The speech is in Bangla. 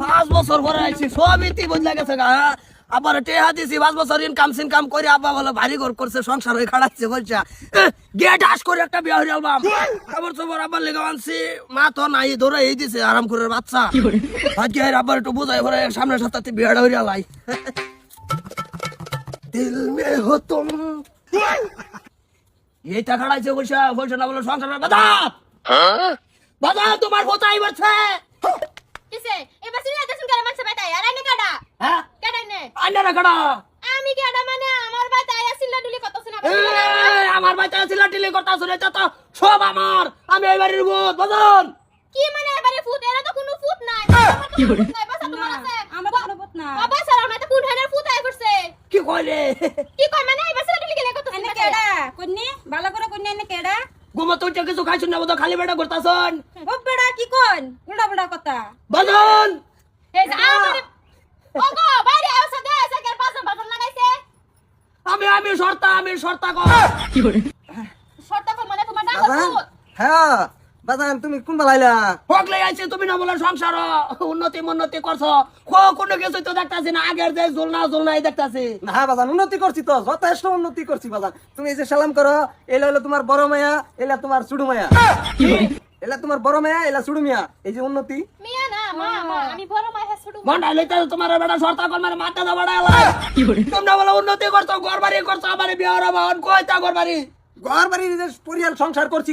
পাঁচ বছর পরে আইছি সবই তি বদলা গেছে গা হ্যাঁ? আবার টেহা দিছি পাঁচ বছর ইনকাম সিনকাম করে আব্বা বলে ভারী ঘর করছে সংসার হয়ে খাড়াচ্ছে বলছে গেট আস করে একটা বিয়ে হয়ে আলবাম খবর সবর আব্বার লেগে আনছি মা তো নাই ধরে এই দিছে আরাম করে বাচ্চা। আজকে আর আব্বার একটু বোঝাই ভরে সামনের সপ্তাহে বিয়েটা হয়ে আলাই। দিল মে হো তুম। এইটা খাড়াইছে বসে বসে না বলে সংসারের বাধা। বাধা তোমার কোথায় বলছে। আমি মানে আমার ডুলি কত এই, শুনে তো সব আমার। আমি এই বাড়ির ভূত বদন কি মানে এবারে ফুট এরা তো কোনো ফুট নাই। কি করে নাই বাসা তোমার আছে। আমার তো কোনো না। বাবা সারা না তো কোন হানের ফুট আই করছে? কি কইলে? কি কয় মানে এবার সিরিয়াল ডুলি কেন কত কেডা? কন্যা ভালো করে কন্যা এনে কেডা? গুমা তুই কিছু খাইছুন না বদন খালি বেটা করতাছন ও বেড়া কি কোন উল্টা বুড়া কথা। বদন এই যে আমার ওগো বাইরে আসা দে এসে কেন পাশে বাটন লাগাইছে আমি আমি শর্তা আমি শর্তা কর শর্ত কর মানে তোমার হ্যাঁ বাজান তুমি কোন বেলাইলা হকলে আইছে তুমি না বলে সংসার। উন্নতি উন্নতি করছ। কো কোনো কিছু তো দেখতাছি না। আগের যে জোলনা জোলনাই দেখতাছি। না হ্যাঁ বাজান উন্নতি করছি তো। যথেষ্ট উন্নতি করছি বাজান তুমি এই যে সালাম করো এলা হলো তোমার বড় মায়া এলা তোমার ছোট মায়া। এলা তোমার বড় মায়া এলা ছোট মিয়া। এই যে উন্নতি। মিয়া না মা মা আমি বড় মাই মন্ডা লইতে তোমার বেটা শর্তা কর মানে মাথা দা বড়া আলাই তোমরা বলে উন্নতি করছ ঘর বাড়ি করছ আমার বিয়ে হওয়ার বাহন ঘর বাড়ি ঘর বাড়ির পরিয়াল সংসার করছি